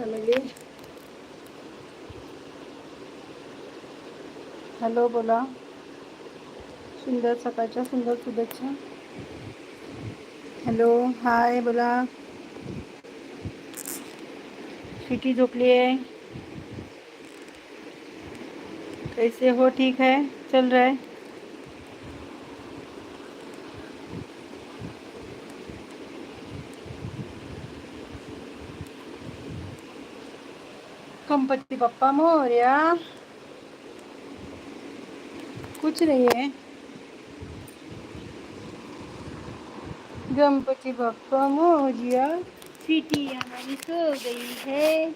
Family. Hello, बोला. सुंदर, सकाळच्या सुंदर शुभेच्छा. हॅलो, हाय, बोला. स्वीटी झोपली आहे कैसे हो? ठीक है? चल रहा है? गणपति बप्पा मोर्या। कुछ नहीं है। गणपति बप्पा मोरिया। सिटी हमारी सो गई है।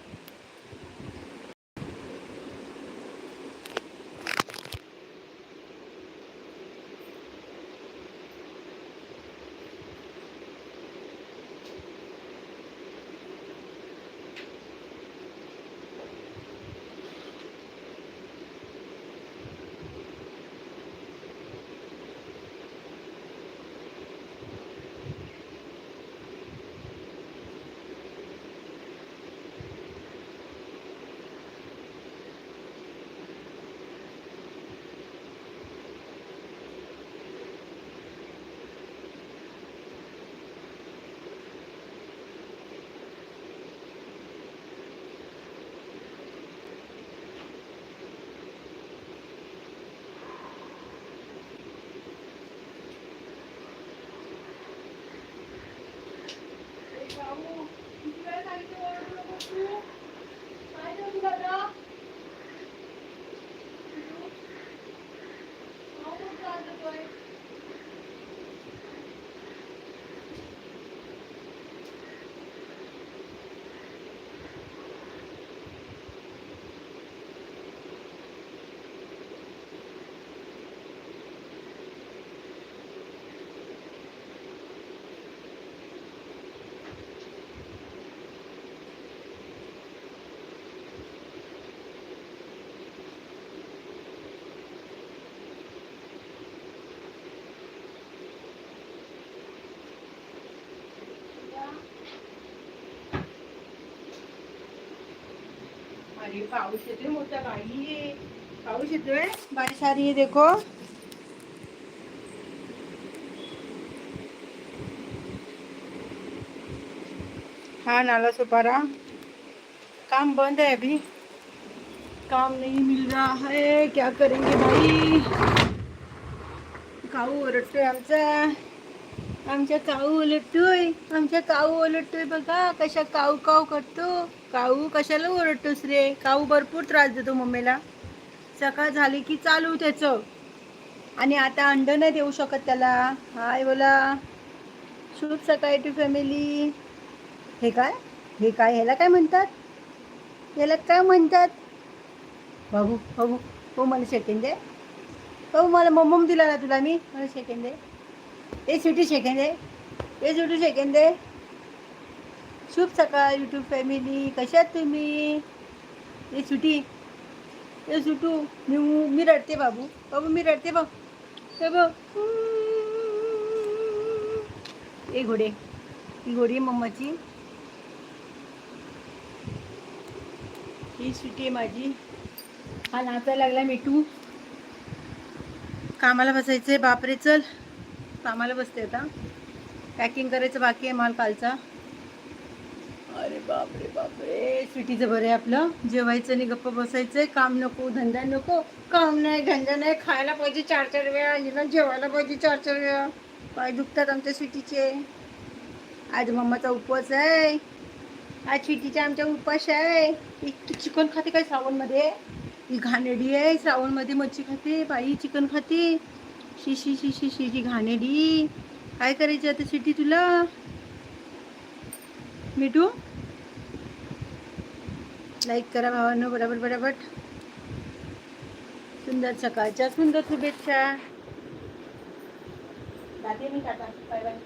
然后你去买哪一个我个不吃 अरे पाऊस येतोय मोठा बाई पाऊस येतोय बारिश आ रही है देखो। हाँ नाला सुपारा। काम बंद है अभी। काम नहीं मिल रहा है। क्या करेंगे भाई? काऊ ओरडतोय आमचा। आमच्या काऊ ओलटतोय आमच्या काऊ ओलटतोय बघा कशा काऊ काऊ करतो। काऊ कशाला ओरडतोस रे? काऊ भरपूर त्रास देतो मम्मीला. सकाळ झाली की चालू त्याचं. आणि आता अंड नाही देऊ शकत त्याला. हाय बोला. शुभ सकाळी टू फॅमिली हे काय? हे काय? ह्याला काय म्हणतात? याला काय म्हणतात? बाबू बाबू हो मला सेकंड दे. हो मला मम्मम दिला ना तुला मी. मला सेकंड दे. ए सुटी सेकंड दे. ए सुटी सेकंड दे. शुभ सकाळ यूट्यूब फॅमिली कशात तुम्ही? ए सुटी. ए सुटू. मी मी रडते बाबू. बाबू मी रडते बघ. हे बघ. ए घोडे. ही घोडी मम्माची. ही सुटी आहे माझी. हा नाचायला लागला मिठू. कामाला बसायचं आहे बापरे चल. कामाला बसते आता. पॅकिंग करायचं बाकी आहे माल कालचा. अरे बापरे बापरे. स्वीटीचं बरं आहे आपलं. जेवायचं आणि गप्प बसायचं काम नको धंदा नको. काम नाही धंदा नाही. खायला पाहिजे चार चार वेळा हिला जेवायला पाहिजे चार चार वेळा. पाय दुखतात आमच्या स्वीटीचे. आज मम्माचा उपवास आहे. आज स्वीटीचा आमच्या उपवास आहे. ही तू चिकन खाते काय श्रावणमध्ये? ही घाणेडी आहे. श्रावणमध्ये मच्छी खाते. बाई चिकन खाते. शिशी शिशी शिशी घाणेडी काय करायची आता सिटी तुला? मिठू लाईक करा भावांनो बरोबर बरोबर. सुंदर सकाळच्या सुंदर शुभेच्छा. जाते मी टाटा. बाय बाय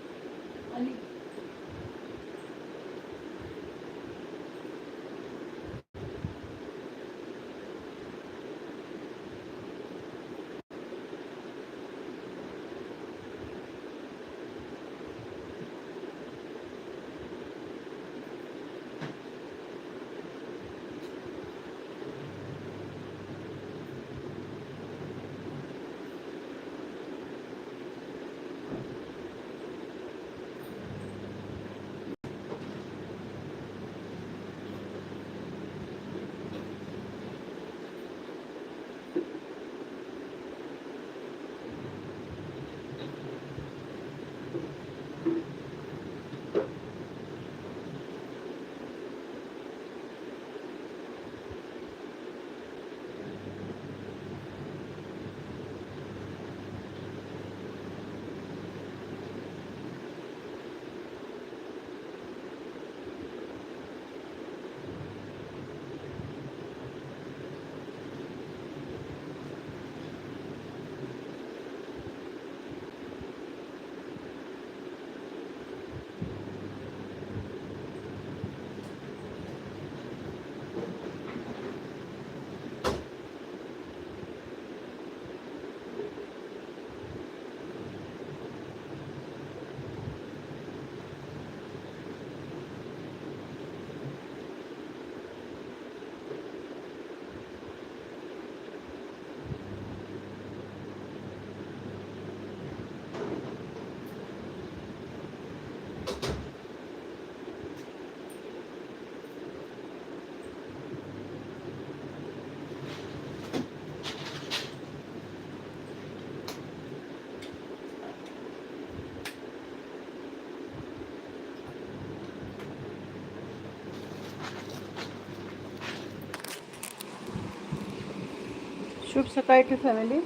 शुभ सकाळी टू फॅमिली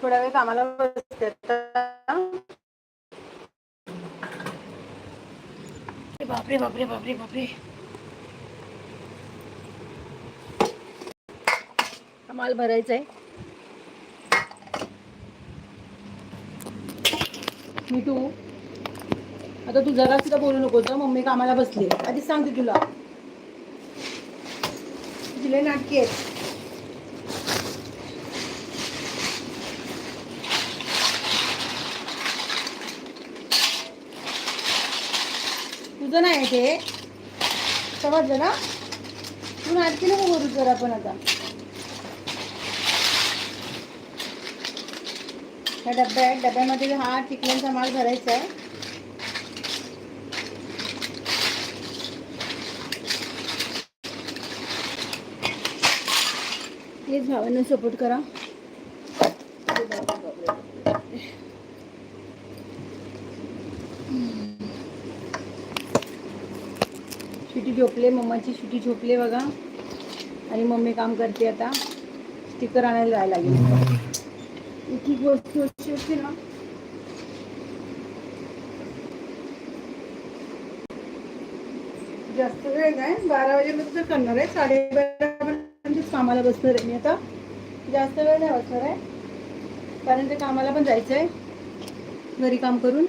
थोड्या वेळ कामाला बसते. बापरे बापरे बापरे बापरे. माल भरायचा आहे. मी तू आता तू जरा सुद्धा बोलू नको तर मम्मी कामाला बसली. आधीच सांगते तुला. तुझी नाटकी आहेत. तुझं नाही आहे ते समजलं ना? तू नाटकी नको करू जरा पण आता. ह्या डब्या आहेत डब्यामध्ये हा चिकनचा माल भरायचा आहे. प्लीज भावांना सपोर्ट करा. झोपले मम्माची शिटी झोपले बघा. आणि मम्मी काम करते आता. स्टिकर आणायला जायला लागेल. एक एक वस्तू अशी असते ना. जास्त वेळ नाही. बारा वाजेपर्यंत करणार आहे. साडेबारापर्यंत कामाला बसणार आहे मी आता. जास्त वेळ नाही बसणार आहे. कारण ते कामाला पण जायचं आहे घरी काम करून.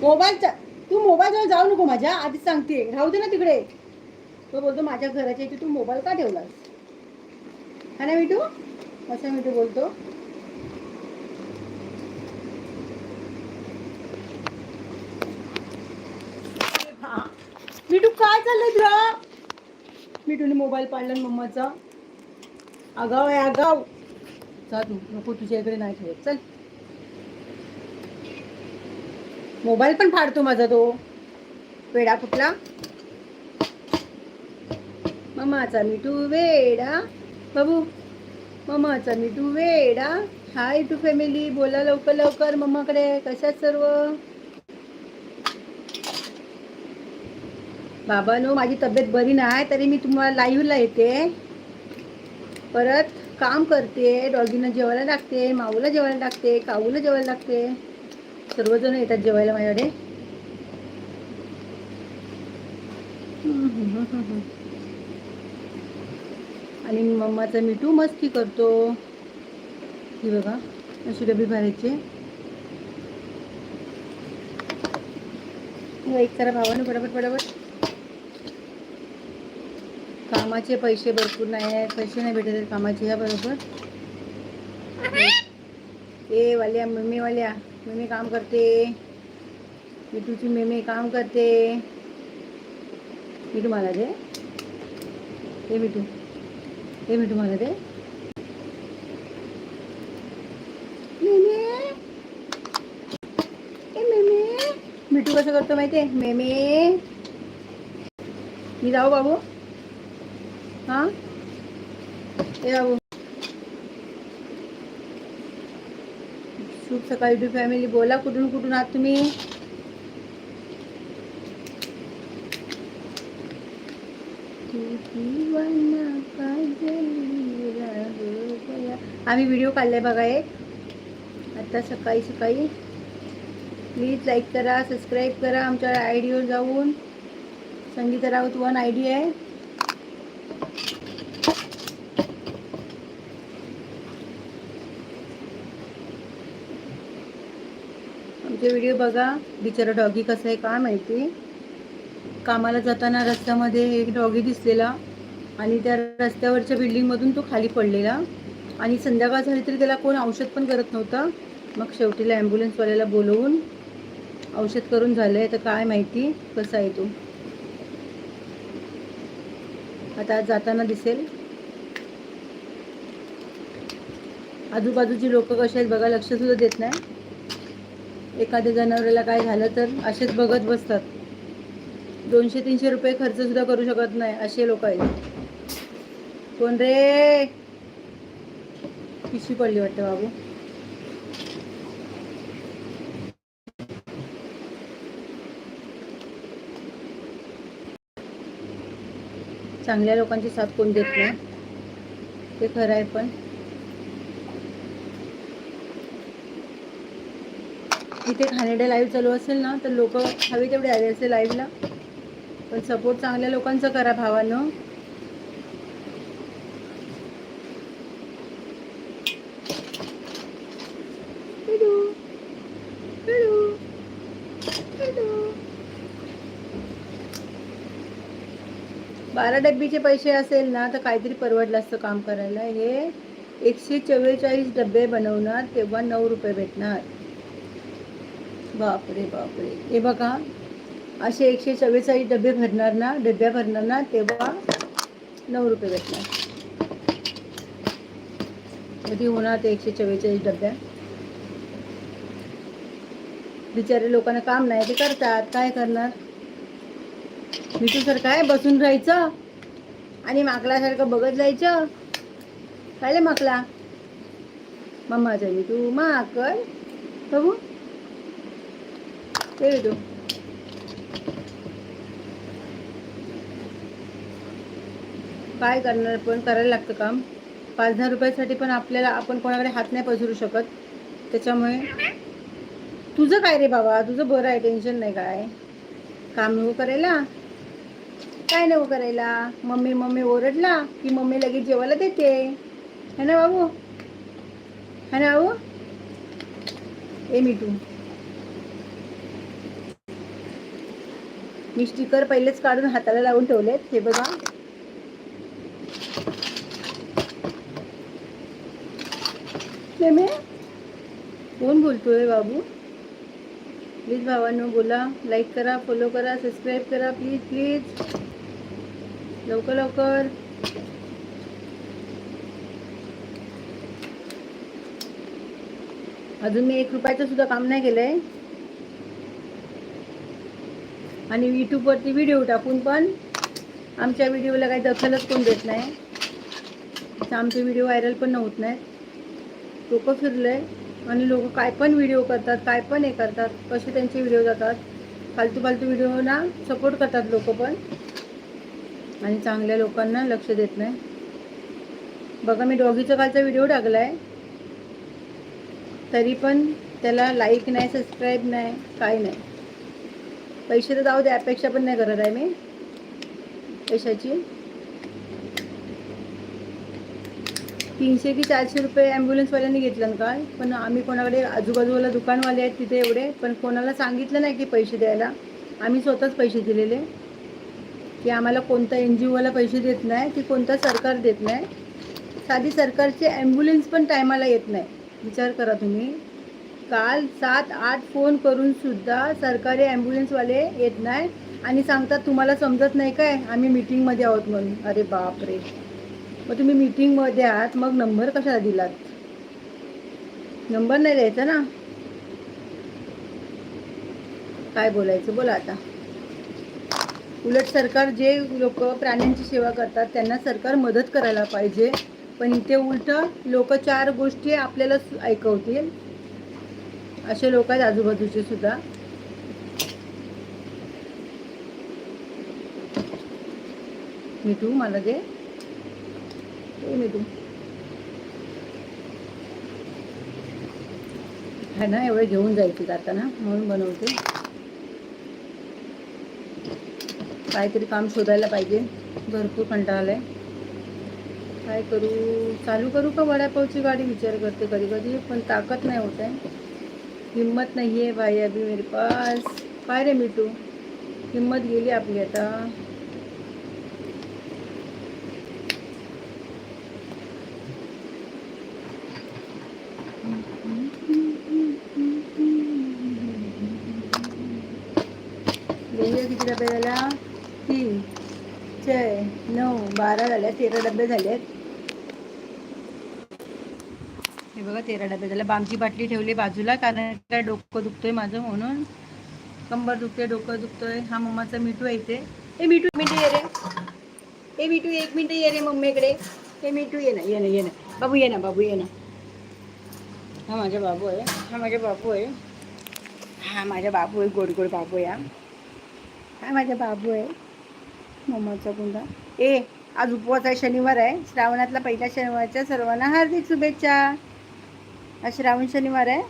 मोबाईलचा तू मोबाईलवर जाऊ नको माझ्या आधीच सांगते. राहू दे ना तिकडे. तो बोलतो माझ्या घराच्या इथे तू मोबाईल का ठेवलास? हा ना मिठू? असं मिठू बोलतो? मिठू काय चाललंय तुला? मिठूने मोबाईल पाडला मम्माचा. आगाव आहे आगाव. जा तू. नको तुझ्या इकडे नाही ठेवत. चल. मोबाईल पण फाडतो माझा तो. वेडा कुठला? मम्माचा मिठू वेडा. बाबू मम्माचा मिठू वेडा. हाय टू फॅमिली बोला लवकर लवकर. मम्माकडे कशात सर्व? बाबानो माझी तब्येत बरी नाही तरी मी तुम्हाला लाईव्हला येते. परत काम करते डॉगीना जेवायला लागते माऊला जेवायला लागते काऊला जेवायला लागते सर्वजण येतात जेवायला माझ्याकडे. आणि मम्माचा मिठू मस्ती करतो. ही बघा अशी डबी भरायचे. हो, एक करा भावानं पटापट पटापट कामाचे पैसे भरपूर नाही आहेत पैसे नाही भेटत कामाचे या बरोबर ए वाल्या मम्मी वाल्या मम्मी काम करते। मिठूची मम्मी काम करते। मिठू मला दे। मिठू ए मिठू दे। मेमे। मिठू मेमे। मी जाऊ बाबू. हाँ? बाबू. शुभ सकाळी टू फॅमिली बोला कुठून कुठून आहात तुम्ही? आम्ही व्हिडिओ काढलाय बघा एक. आता सकाळी सकाळी. प्लीज लाईक करा सबस्क्राईब करा आमच्या आय डीवर जाऊन. Sangita Raut one I D आहे. आमचे व्हिडिओ बघा. बिचारा डॉगी कसं आहे काय माहिती? कामाला जाताना रस्त्यामध्ये एक डॉगी दिसलेला आणि त्या रस्त्यावरच्या बिल्डिंगमधून तो खाली पडलेला. आणि संध्याकाळ झाली तरी त्याला कोण औषध पण करत नव्हतं. मग शेवटीला ॲम्ब्युलन्सवाल्याला बोलवून औषध करून झालं आहे तर काय माहिती कसा आहे तो. आता जाताना दिसेल. आजूबाजूची लोक कसे आहेत बघा लक्ष सुद्धा देत नाही. एखाद्या जनावराला काय झालं तर असेच बघत बसतात. दोनशे तीनशे रुपये खर्च सुद्धा करू शकत नाही असे लोक आहेत. कोण रे? पिशी पडली वाटतं बाबू. चांगल्या लोकांची साथ कोण देत नाही? ते खरं आहे पण. इथे खानेडे लाईव्ह चालू असेल ना तर लोक हवे तेवढे आले असेल लाईव्हला पण सपोर्ट चांगल्या लोकांचा करा भावानं. बारा डब्बीचे पैसे असेल ना तर काहीतरी परवडलं असतं काम करायला. हे एकशे चव्वेचाळीस डबे बनवणार तेव्हा नऊ रुपये भेटणार. बापरे बापरे. हे बघा असे एकशे चव्वेचाळीस डबे भरणार ना डब्या भरणार ना तेव्हा नऊ रुपये भेटणार. कधी होणार ते एकशे चव्वेचाळीस डब्या? बिचारे लोकांना काम नाही ते करतात. काय करणार? मिठू सर काय बसून राहायचं? आणि माकलासारखं बघत जायचं? काय माकला? मम्माचा मिठू माकल बघू. Vedo. तू काय करणार? पण करायला लागतं काम. पाच दहा रुपयासाठी पण आपल्याला आपण कोणाकडे हात नाही पसरू शकत. त्याच्यामुळे तुझं काय रे बाबा? तुझं बरं आहे टेन्शन नाही काय? काम नको करायला. काय नको करायला? मम्मी मम्मी ओरडला की मम्मी लगेच जेवायला देते. है ना बाबू? है ना बाबू? ए मिठू. मी स्टिकर पहिलेच काढून हाताला लावून ठेवलेत. हे बघा. कोण बोलतोय बाबू? प्लीज भावांनो बोला. लाईक करा फॉलो करा सबस्क्राईब करा प्लीज प्लीज लवकर लवकर. अजून मी एक रुपयाचं सुद्धा काम नाही केलंय. आणि यूट्यूबवरती व्हिडिओ टाकून पण आमच्या व्हिडिओला काही दखलच कोण देत नाही. आमचे व्हिडिओ व्हायरल पण होत नाहीत. लोक फिरले आणि लोक काय पण व्हिडिओ करतात काय पण हे करतात कसे त्यांचे व्हिडिओ जातात फालतू फालतू व्हिडिओना सपोर्ट करतात लोक पण. आणि चांगल्या लोकांना लक्ष देत नाही. बघा मी डॉगीचा कालचा व्हिडिओ टाकला आहे तरी पण त्याला लाईक नाही सबस्क्राईब नाही काय नाही. पैसे तर जाऊ दे अपेक्षा पण नाही करत आहे मी. पैशाची. तीनशे की चारशे रुपये ॲम्ब्युलन्सवाल्यांनी घेतलं ना काय पण आम्ही कोणाकडे आजूबाजूला दुकानवाले आहेत तिथे एवढे. पण कोणाला सांगितलं नाही की पैसे द्यायला. आम्ही स्वतःच पैसे दिलेले. की आम्हाला कोणता एन जी ओवाला पैसे देत नाही की कोणता सरकार देत नाही. साधी सरकारचे ॲम्ब्युलन्स पण टायमाला येत नाही. विचार करा तुम्ही. काल सात आठ फोन करून सुद्धा सरकारी ॲम्ब्युलन्सवाले येत नाही आणि सांगतात तुम्हाला समजत नाही काय? आम्ही मीटिंगमध्ये आहोत म्हणून. अरे बापरे. मग तुम्ही मीटिंगमध्ये आहात मग नंबर कशाला दिलात? नंबर नाही द्यायचा ना? काय बोलायचं? बोला आता. उलट सरकार जे लोक प्राण्यांची सेवा करतात त्यांना सरकार मदत करायला पाहिजे. पण इथे उलट लोक चार गोष्टी आपल्याला ऐकवतील. असे लोक आहेत आजूबाजूचे सुद्धा. मिठू मला दे. मिठू. है ना एवढे घेऊन जायचे जाताना म्हणून बनवते. काहीतरी काम शोधायला पाहिजे. भरपूर कंटाळा आलाय. काय करू? चालू करू का वडापावची गाडी? विचार करते कधी कधी पण ताकद नाही होत आहे. हिम्मत नाही आहे भाई अभी मेरे पास. काय रे मिठू हिम्मत गेली आपली आता. किती डबे झाल्या तीन. छय नऊ बारा झाल्या तेरा डबे झाले आहेत हे बघा तेरा डबे त्याला बामची बाटली ठेवली बाजूला कारण काय डोकं दुखतोय माझं म्हणून. कंबर दुखते डोकं दुखतोय. हा मम्माचा मिठू आहे इथे. ए मिठू मिठू ये रे. ए मिठू एक मिनिट ये रे मम्मीकडे. ए मिठू ये ना ये ना ये ना. बाबू ये ना बाबू ये ना. हा माझा बाबू आहे. हा माझा बाबू आहे. हा माझा बाबू आहे गोड गोड बाबू आहे हा. हा माझा बाबू आहे. मम्माचा गुंडा. ए आज उपवास आहे शनिवार आहे. श्रावणातला पहिल्या शनिवारच्या सर्वांना हार्दिक शुभेच्छा. आज श्रावण शनिवार आहे.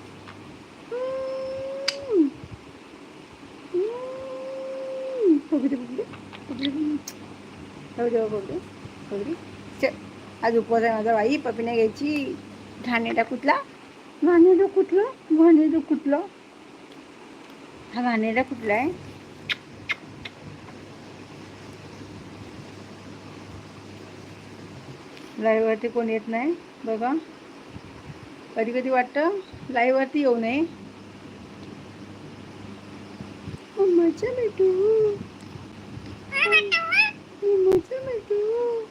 चल. आज उपवास आहे माझा बाई पपिने घ्यायची. घाणेटा कुठला? घाणेटा कुठला? घाणेटा कुठला? हा घाणेटा कुठला आहे? लाईव्हवरती कोण येत नाही? बघा. कधी कधी वाटतं लाईव्हवरती येऊ नये. मजा भेटू हो. मजा भेटू हे. हो.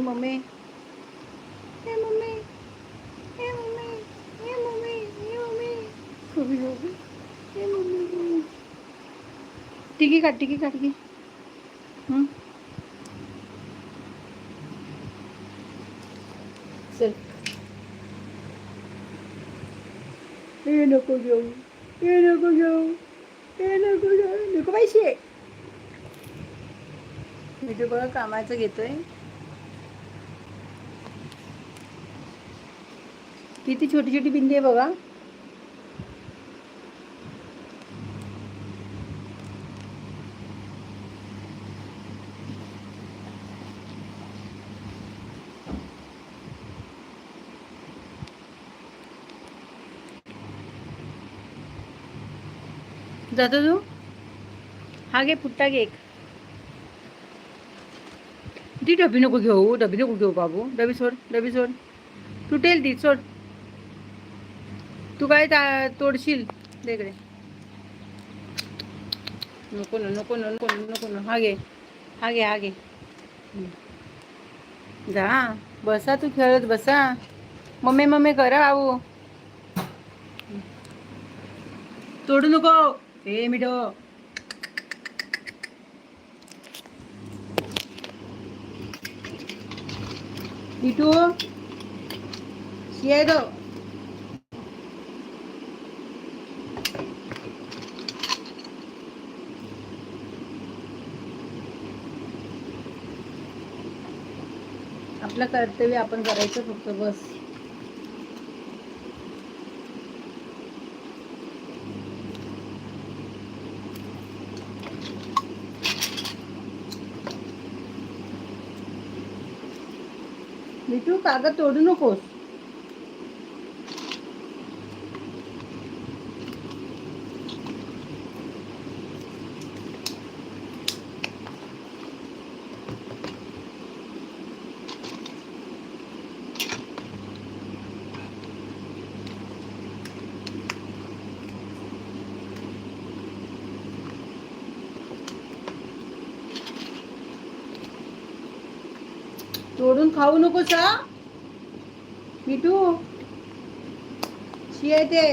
मम्मी. हे मम्मी. हे मम्मी. हे मम्मी. हे मम्मी. कभी कभी ये मम्मी टिकी काट टिकी काट की चल. हे नको घेऊ हे नको घेऊ हे नको घेऊ नको पैसे. मी तर बघा कामाचं घेतोय. किती छोटी छोटी बिंदी आहे बघा. जातो तू? हा घे पुट्टा घे एक. ती डबी नको घेऊ डबी नको घेऊ बाबू. डबी सोड डबी सोड. तुटेल ती सोड. तू काय ता- तोडशील? तिकडे नको ना नको ना नको ना नको ना. हा घे हा घे हा घे. जा बसा तू खेळत बसा. मम्मी मम्मी करा आऊ तोडू नको. ఏమిటో ఇటు मिठू आपलं कर्तव्य आपण करायचं फक्त बस. मिठू कागद तोडू नकोस तोडून खाऊ नकोस हा? मिठू? शिय ते.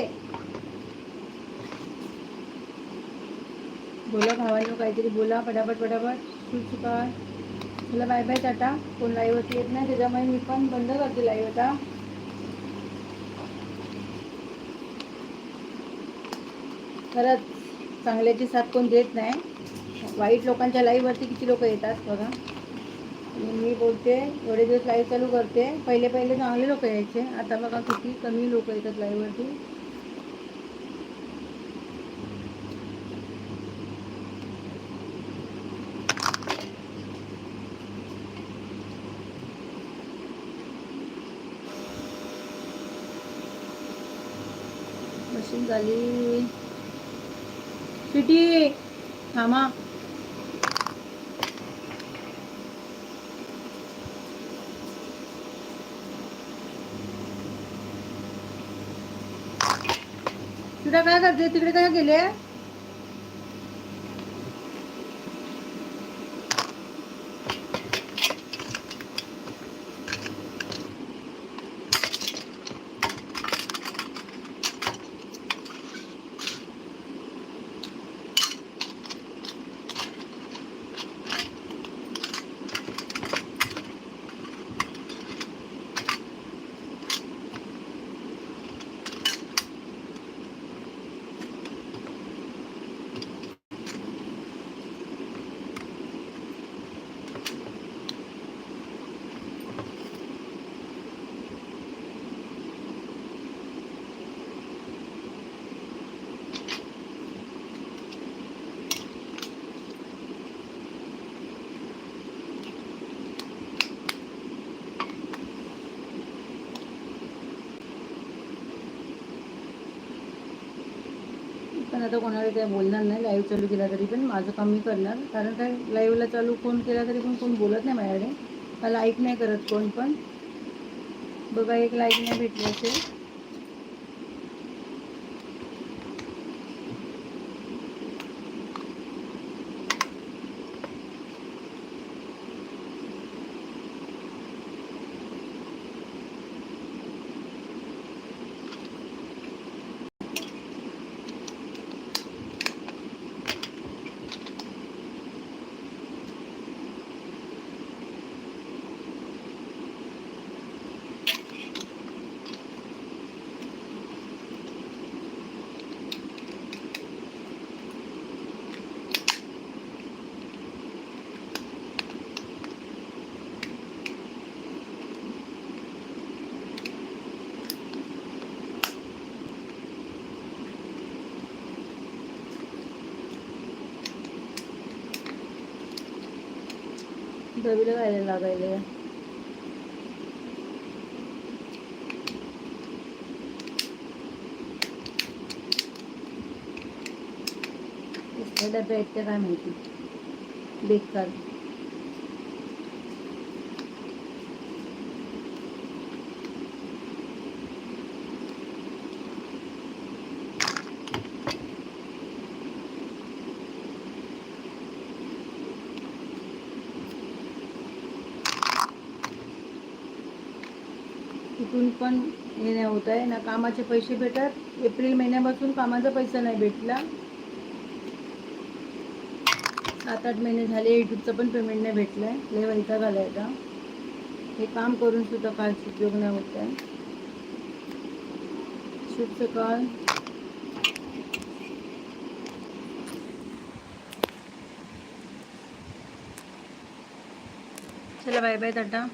बोला भावांनो काहीतरी बोला पटापट पटापट सुचका तुला बाय बाय टाटा. कोण लाईव्ह होती येत नाही त्याच्यामुळे मी पण बंद करते लाईव्ह आता. खरंच चांगल्याची साथ कोण देत नाही. वाईट लोकांच्या लाईव्हवरती किती लोक येतात बघा. मी बोलते एवढे दिवस लाईव्ह चालू करते. पहिले पहिले चांगले लोक यायचे. आता बघा किती कमी लोक येतात लाईव्हवरती मशीन झाली. सिटी थांबा. तुला काय करते? तिकडे काय गेले? पण आता कोणाला काय बोलणार नाही लाईव्ह चालू केला तरी पण माझं काम मी करणार. कारण काय लाईव्हला चालू कोण केला तरी पण कोण बोलत नाही माझ्याकडे. मला लाईक नाही करत कोण पण. बघा एक लाईक नाही भेटली असेल. दवीला काय लागायला कसले डबे आहेत ते काय माहिती कुठून पण हे नाही होत आहे. ना कामाचे पैसे भेटत. एप्रिल महिन्यापासून कामाचा पैसा नाही भेटला. सात आठ महिने झाले. युट्यूबचं पण पेमेंट नाही भेटलं आहे लय वैसा आला का हे काम करून सुद्धा काहीच उपयोग नाही होत आहे. शुभ सकाळ. चला बाय बाय टाटा.